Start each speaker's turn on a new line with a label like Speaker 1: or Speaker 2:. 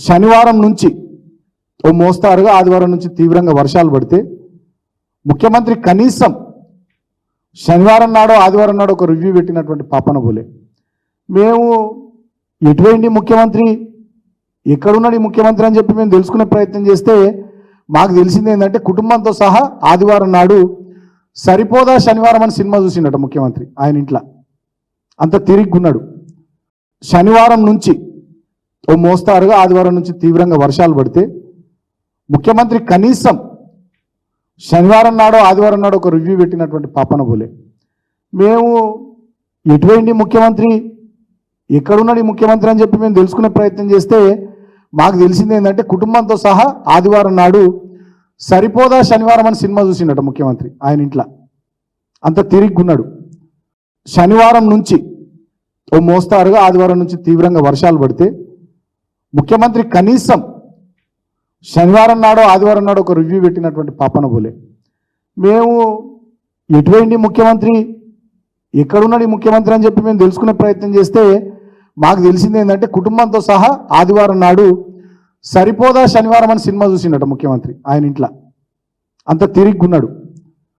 Speaker 1: శనివారం నుంచి ఓ మోస్తారుగా ఆదివారం నుంచి తీవ్రంగా వర్షాలు పడితే ముఖ్యమంత్రి కనీసం శనివారం నాడో ఆదివారం నాడో ఒక రివ్యూ పెట్టినటువంటి పాపన పోలే మేము ఎటువంటి ముఖ్యమంత్రి ఎక్కడున్నాడు ఈ ముఖ్యమంత్రి అని చెప్పి మేము తెలుసుకునే ప్రయత్నం చేస్తే మాకు తెలిసింది ఏంటంటే కుటుంబంతో సహా ఆదివారం నాడు సరిపోదా శనివారం అని సినిమా చూసిండట ముఖ్యమంత్రి ఆయన ఇంట్లో. అంత తిరిగ్గున్నాడు. శనివారం నుంచి ఓ మోస్తారుగా ఆదివారం నుంచి తీవ్రంగా వర్షాలు పడితే ముఖ్యమంత్రి కనీసం శనివారం నాడో ఆదివారం నాడో ఒక రివ్యూ పెట్టినటువంటి పాపన పోలే మేము ఎటువంటి ముఖ్యమంత్రి ఎక్కడున్నాడు ఈ ముఖ్యమంత్రి అని చెప్పి మేము తెలుసుకునే ప్రయత్నం చేస్తే మాకు తెలిసింది ఏంటంటే కుటుంబంతో సహా ఆదివారం నాడు సరిపోదా శనివారం అని సినిమా చూసిండట ముఖ్యమంత్రి ఆయన ఇంట్లో. అంత తిరిగ్గున్నాడు. శనివారం నుంచి ఓ మోస్తారుగా ఆదివారం నుంచి తీవ్రంగా వర్షాలు పడితే ముఖ్యమంత్రి కనీసం శనివారం నాడో ఆదివారం నాడో ఒక రివ్యూ పెట్టినటువంటి పాపన పోలే మేము ఎటువంటి ముఖ్యమంత్రి? ఎక్కడున్నాడు ఈ ముఖ్యమంత్రి అని చెప్పి మేము తెలుసుకునే ప్రయత్నం చేస్తే మాకు తెలిసింది ఏంటంటే కుటుంబంతో సహా ఆదివారం నాడు సరిపోదా శనివారం అని సినిమా చూసిండట ముఖ్యమంత్రి ఆయన ఇంట్లో. అంత తిరిగ్గున్నాడు.